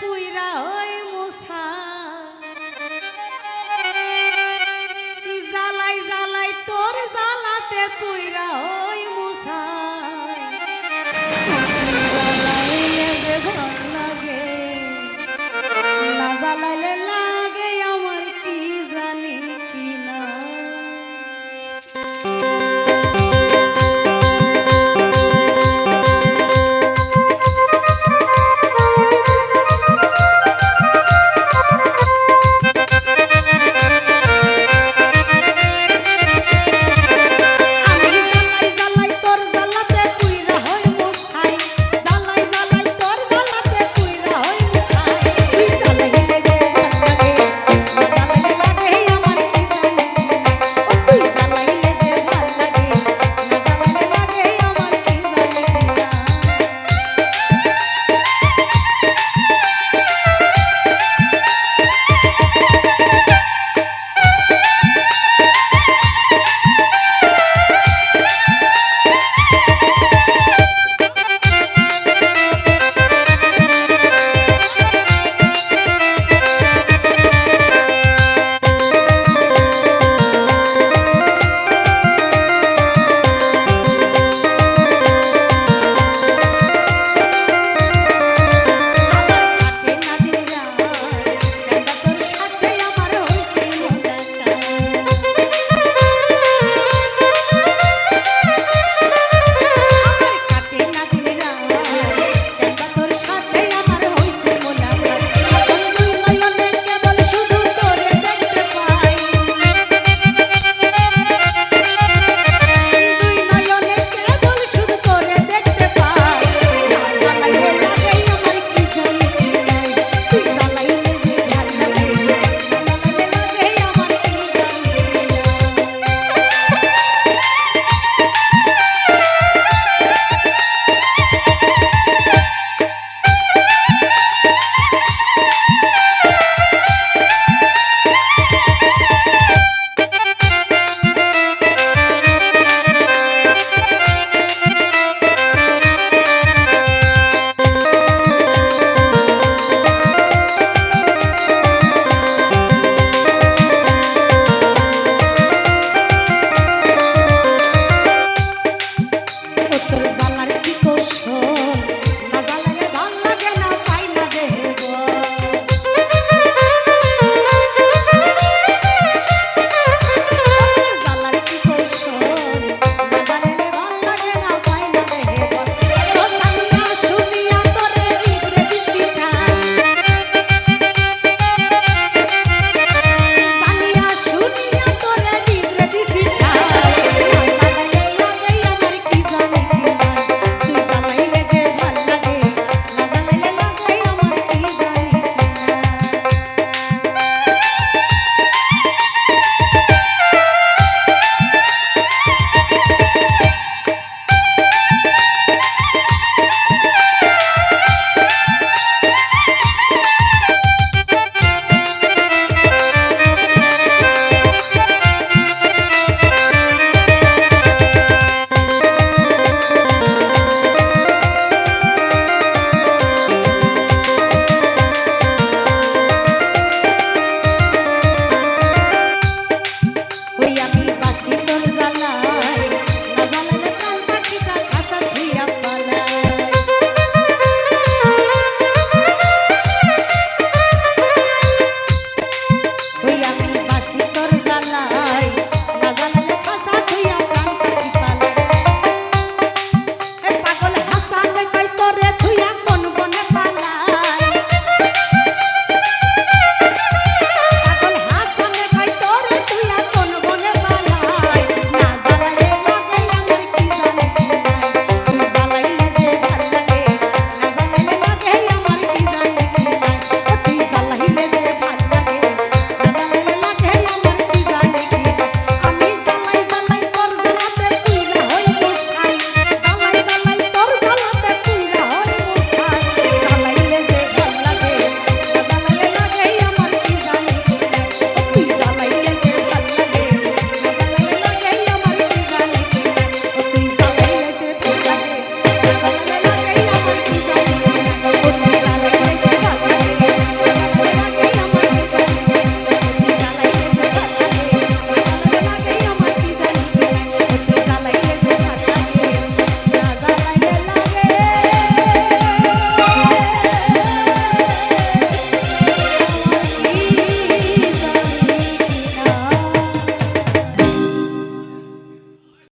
পুইরা ওই মুসা জালাই জালাই তোর জালাতে পুইরা ওই মুসা জালাইলে লাগে না জালাইলে